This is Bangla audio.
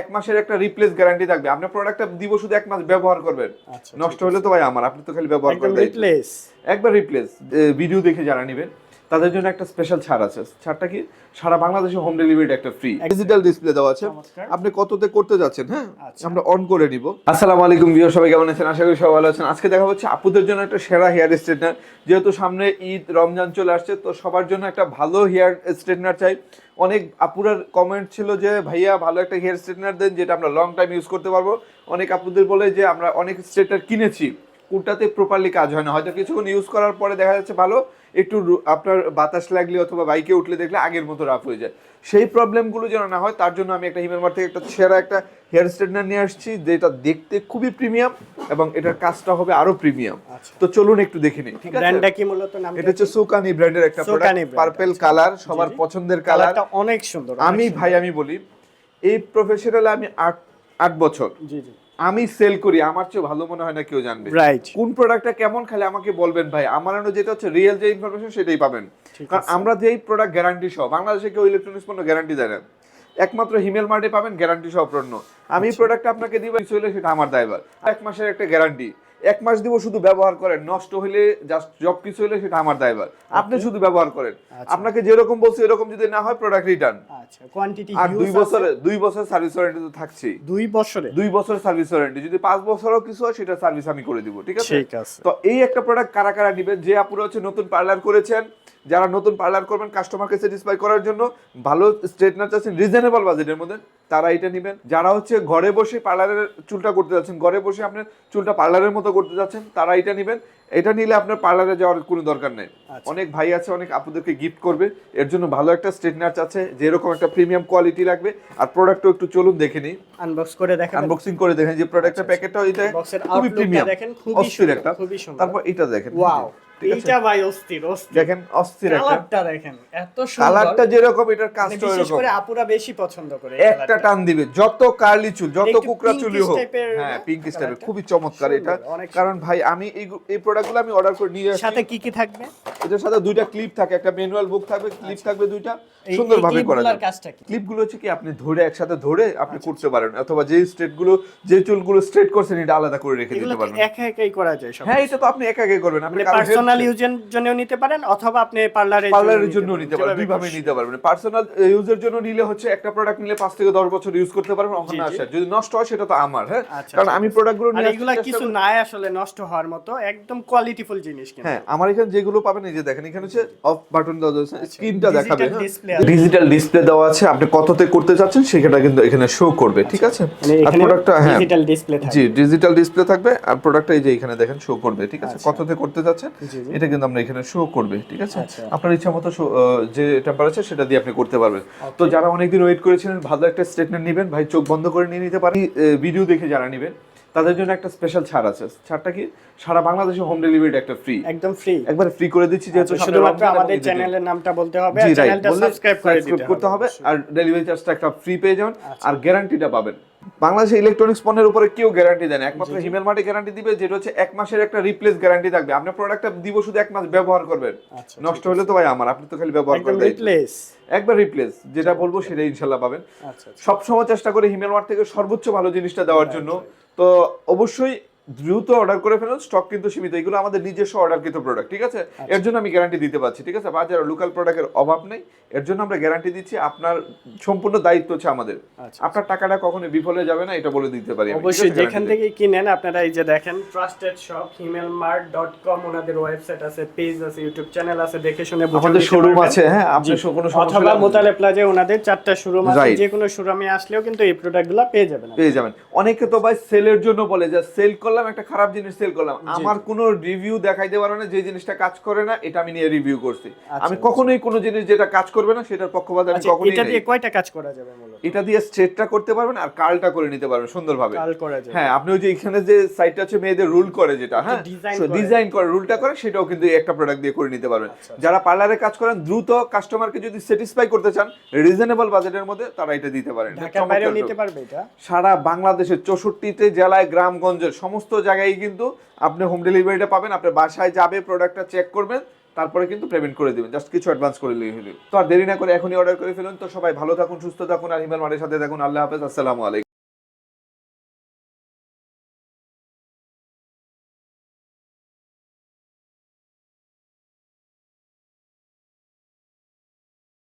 এক মাসের একটা রিপ্লেস গ্যারান্টি থাকবে। আপনি প্রোডাক্টটা দিব শুধু এক মাস ব্যবহার করবেন। আচ্ছা নষ্ট হলে তো ভাই আমার আপনি তো খালি ব্যবহার করবেন রিপ্লেস একবার রিপ্লেস ভিডিও দেখে জানা নেবেন তাদের জন্য একটা স্পেশাল ছাড় আছে। ছাড়টা কি? সারা বাংলাদেশে হোম ডেলিভারি একটা ফ্রি ডিজিটাল ডিসপ্লে দেওয়া আছে। আপনি কততে করতে যাচ্ছেন হ্যাঁ? আচ্ছা। আমরা অন করে নিব। আসসালামু আলাইকুম ভিউয়ার সবাই কেমন আছেন? আশা করি সবাই ভালো আছেন। আজকে দেখা হচ্ছে আপুদের জন্য একটা সেরা হেয়ার স্ট্রেটনার যেহেতু সামনে ঈদ রমজান চলে আসছে তো সবার জন্য একটা ভালো হেয়ার স্ট্রেটনার চাই। অনেক আপুরার কমেন্ট ছিল যে ভাইয়া ভালো একটা হেয়ার স্ট্রেটনার দেন যেটা আমরা লং টাইম ইউজ করতে পারব। অনেক আপুদের বলে যে আমরা অনেক স্ট্রেটনার কিনেছি। কোনটাতে প্রপারলি কাজ হয় না। হয়তো কিছুক্ষণ ইউজ করার পরে দেখা যাচ্ছে ভালো একটু আপনার বাতাস লাগলে অথবা বাইকে উঠলে দেখলে আগের মতো রাফ হয়ে যায়। সেই প্রবলেমগুলো যেন না হয় তার জন্য আমি একটা হিমেলমার থেকে একটা সেরা একটা হেয়ার স্ট্রেটনার নিয়ে আসছি যেটা দেখতে খুবই প্রিমিয়াম এবং এটার কাজটা হবে আরও প্রিমিয়াম আচ্ছা। তো চলুন একটু দেখে নিই ঠিক আছে? ব্র্যান্ডটা কি মূলত নাম এটা হচ্ছে সুকানি ব্র্যান্ডের একটা প্রোডাক্ট পার্পল। কালার সবার। পছন্দের কালার অনেক সুন্দর আমি ভাই আমি বলি এই প্রফেশনাল আমি আট আট বছর। জি জি। আমি সেল করি আমার চেয়ে ভালো মনে হয় না কেউ জানবে। রাইট কোন প্রোডাক্টটা কেমন খালি আমাকে বলবেন ভাই আমার যেটা হচ্ছে রিয়েল যে ইনফরমেশন সেটাই পাবেন। কারণ আমরা যেই প্রোডাক্ট গ্যারান্টি সহ বাংলাদেশে কেউ ইলেকট্রনিক্স পণ্য গ্যারান্টি দেয় না। একমাত্র হিমেল মার্টে পাবেন গ্যারান্টি সহ পণ্য। আমি প্রোডাক্টটা প্রোডাক্ট আপনাকে দিব সেটা আমার দায়ভার। এক মাসের একটা গ্যারান্টি এক মাস দিব শুধু ব্যবহার করেন নষ্ট হলে জাস্ট জব কিছু হলে সেটা আমার দায়ভার। আপনি শুধু ব্যবহার করেন। আচ্ছা। আপনাকে যেরকম বলছি এরকম যদি না হয় প্রোডাক্ট রিটার্ন আচ্ছা কোয়ান্টিটি আর দুই বছরে দুই বছর সার্ভিস ওয়ারেন্টি তো থাকছেই। দুই বছরে? দুই বছর সার্ভিস ওয়ারেন্টি যদি পাঁচ বছরও কিছু হয় সেটা সার্ভিস আমি করে দিব ঠিক আছে? ঠিক আছে। তো এই একটা প্রোডাক্ট কারা কারা নিবেন? যে আপুরা হচ্ছে নতুন পার্লার করেছেন যারা নতুন পার্লার করবেন কাস্টমারকে স্যাটিসফাই করার জন্য ভালো স্ট্রেটনার চাচ্ছেন রিজনেবল বাজেটের মধ্যে তারা এটা নেবেন। যারা হচ্ছে ঘরে বসে পার্লারের চুলটা করতে যাচ্ছেন ঘরে বসে আপনার চুলটা পার্লারের মতো করতে যাচ্ছেন তারা এটা নেবেন। এটা নিলে আপনার পার্লারে যাওয়ার কোনো দরকার নেই। আচ্ছা। অনেক ভাই আছে অনেক আপুদেরকে গিফট করবে। এর জন্য ভালো একটা স্ট্রেটনার চাচ্ছে যেরকম একটা প্রিমিয়াম কোয়ালিটি লাগবে। আর প্রোডাক্টও একটু চলুন দেখে নিই। আনবক্স করে দেখেন আনবক্সিং করে দেখেন যে প্রোডাক্টের প্যাকেটটা এটা বক্সের খুবই প্রিমিয়াম দেখেন খুবই সুন্দর একটা। খুবই সুন্দর। তারপর এটা দেখেন ওয়াও আছে? এইটা ভাই অস্থির অস্থির। দেখেন অস্থির কালারটা দেখেন এত সুন্দর। কালারটা যেরকম এটার মানে কাজটা বিশেষ করে আপুরা বেশি পছন্দ করে একটা টান দিবে যত কার্লি চুল যত কুকরা pinkish হোক। হ্যাঁ? টাইপের খুবই চমৎকার এটা। কারণ ভাই আমি এই এই প্রোডাক্টগুলো আমি অর্ডার করে নিয়ে আসি সাথে কি কি থাকবে? এটার সাথে দুইটা ক্লিপ থাকে একটা ম্যানুয়াল বুক থাকবে ক্লিপ থাকবে দুইটা। আচ্ছা। সুন্দরভাবে করা কি? ক্লিপগুলো হচ্ছে কি আপনি ধরে একসাথে ধরে আপনি আচ্ছা, করতে পারেন অথবা যে স্ট্রেটগুলো যে চুলগুলো স্ট্রেট করছেন এটা আলাদা করে রেখে দিতে কি পারবেন। একা একাই করা যায় হ্যাঁ এটা তো আপনি একা একা করবেন। আপনি মানে পার্সোনাল ইউজের জন্যও নিতে পারেন অথবা আপনি পার্লারের পার্লারের জন্য নিতে পারবেন যেভাবে দুইভাবে নিতে পারবেন। পার্সোনাল ইউজের জন্য নিলে হচ্ছে একটা প্রোডাক্ট নিলে পাঁচ থেকে দশ বছর ইউজ করতে পারবেন ওখানে আসে যদি নষ্ট হয় সেটা তো আমার হ্যাঁ? আচ্ছা, কারণ আমি প্রোডাক্টগুলো নিয়ে এগুলা কিছু নাই আসলে নষ্ট হওয়ার মতো একদম কোয়ালিটিফুল জিনিস কিন্তু। হ্যাঁ আমার এখানে যেগুলো পাবেন এই যে দেখেন এখানে হচ্ছে অফ বাটন দেওয়া আছে স্ক্রিনটা দেখাবে ডিজিটাল ডিসপ্লে দেওয়া আছে আপনি কততে করতে চাচ্ছেন সেটা কিন্তু এখানে শো করবে ঠিক আছে? মানে আর প্রোডাক্টটা হ্যাঁ। ডিজিটাল ডিসপ্লে থাকবে। জি ডিজিটাল ডিসপ্লে থাকবে আর প্রোডাক্টটা এই যে এখানে দেখেন শো করবে ঠিক আছে? আচ্ছা। কততে করতে যাচ্ছেন। এটা কিন্তু আমরা এখানে শো করবে ঠিক আছে? আচ্ছা। আপনার ইচ্ছা মতো যে টেম্পারেচার সেটা দিয়ে আপনি করতে পারবেন। তো যারা অনেকদিন ওয়েট করেছিলেন ভালো একটা স্টেটমেন্ট নেবেন। ভাই চোখ বন্ধ করে নিয়ে নিতে পারেন। ভিডিও দেখে যারা নেবেন তাদের জন্য একটা স্পেশাল ছাড় আছে। ছাড়টা কি? সারা বাংলাদেশে হোম ডেলিভারি একটা ফ্রি একদম ফ্রি একবার ফ্রি করে দিচ্ছি যেহেতু সামনে শুধুমাত্র আমাদের চ্যানেলের নামটা বলতে হবে আর চ্যানেলটা সাবস্ক্রাইব করে দিতে হবে আর ডেলিভারি চার্জটা একটা ফ্রি পেয়ে যাবেন আচ্ছা। আর গ্যারান্টিটা পাবেন। বাংলাদেশে ইলেকট্রনিক্স পণ্যের উপরে কেউ গ্যারান্টি দেয় না। একমাত্র হিমেল মার্টে গ্যারান্টি দিবে যেটা হচ্ছে এক মাসের একটা রিপ্লেস গ্যারান্টি থাকবে। আপনি প্রোডাক্টটা দিব শুধু এক মাস ব্যবহার করবেন। আচ্ছা, নষ্ট হলে তো ভাই আমার আপনি তো খালি ব্যবহার করবেন। করে রিপ্লেস একবার রিপ্লেস যেটা বলব সেটা ইনশাল্লাহ পাবেন। আচ্ছা আচ্ছা। সব সময় চেষ্টা করে হিমেল মার্ট থেকে সর্বোচ্চ ভালো জিনিসটা দেওয়ার জন্য। তো অবশ্যই দ্রুত অর্ডার করে ফেলুন স্টক কিন্তু সীমিত। এগুলো আমাদের নিজস্ব অর্ডারকৃত প্রোডাক্ট ঠিক আছে? আচ্ছা। এর জন্য আমি গ্যারান্টি দিতে পারছি ঠিক আছে? বাজারে লোকাল প্রোডাক্টের অভাব নেই। এর জন্য আমরা গ্যারান্টি দিচ্ছি আপনার সম্পূর্ণ দায়িত্ব হচ্ছে আমাদের। আচ্ছা। আপনার টাকাটা কখনো বিফলে যাবে না এটা বলে দিতে পারি? অবশ্যই যেখান থেকে কিনেন আপনারা এই যে দেখেন ট্রাস্টেড শপ কম ওনাদের ওয়েবসাইট আছে পেজ আছে ইউটিউব চ্যানেল আছে দেখে শুনে আমাদের শোরুম আছে হ্যাঁ আপনি কোনো সমস্যা অথবা মোতালে প্লাজে ওনাদের চারটা শোরুম আছে. যে কোনো শোরুমে আসলেও কিন্তু এই প্রোডাক্টগুলো পেয়ে যাবেন পেয়ে যাবেন। অনেকে তো ভাই সেলের জন্য বলে যে সেল করলাম একটা খারাপ জিনিস সেল করলাম। আমার কোনো রিভিউ দেখাইতে পারো না যে জিনিসটা কাজ করে না এটা আমি নিয়ে রিভিউ করছি। আচ্ছা, আমি কখনোই কোনো জিনিস যেটা কাজ করবে না সেটার পক্ষপাত আমি আচ্ছা কখনোই এটা দিয়ে কয়টা কাজ করা যাবে মূলত? এটা দিয়ে স্ট্রেটটা করতে পারবেন আর কার্লটা করে নিতে পারবেন সুন্দরভাবে। কাল করা যাবে। হ্যাঁ আপনি ওই যে এখানে যে সাইটটা আছে মেয়েদের রুল করে যেটা হ্যাঁ? ডিজাইন করে। রুলটা করে সেটাও কিন্তু একটা প্রোডাক্ট দিয়ে করে নিতে পারবেন। আচ্ছা, যারা পার্লারে কাজ করেন দ্রুত কাস্টমারকে যদি স্যাটিসফাই করতে চান রিজনেবল বাজেটের মধ্যে তারা এটা দিতে পারেন। ঢাকার বাইরেও নিতে পারবে এটা? সারা বাংলাদেশের চৌষট্টিতে জেলায় গ্রামগঞ্জের সমস্ত জায়গায় কিন্তু আপনি হোম ডেলিভারিটা পাবেন আপনার বাসায় যাবে প্রোডাক্টটা চেক করবেন, তারপরে কিন্তু পেমেন্ট করে দেবেন জাস্ট কিছু অ্যাডভান্স করে নিয়ে তো আর দেরি না করে এখনই অর্ডার করে ফেলুন। তো সবাই ভালো থাকুন, সুস্থ থাকুন, আর হিমেল মারের সাথে থাকুন। আল্লাহ হাফেজ, আসসালামু আলাইকুম।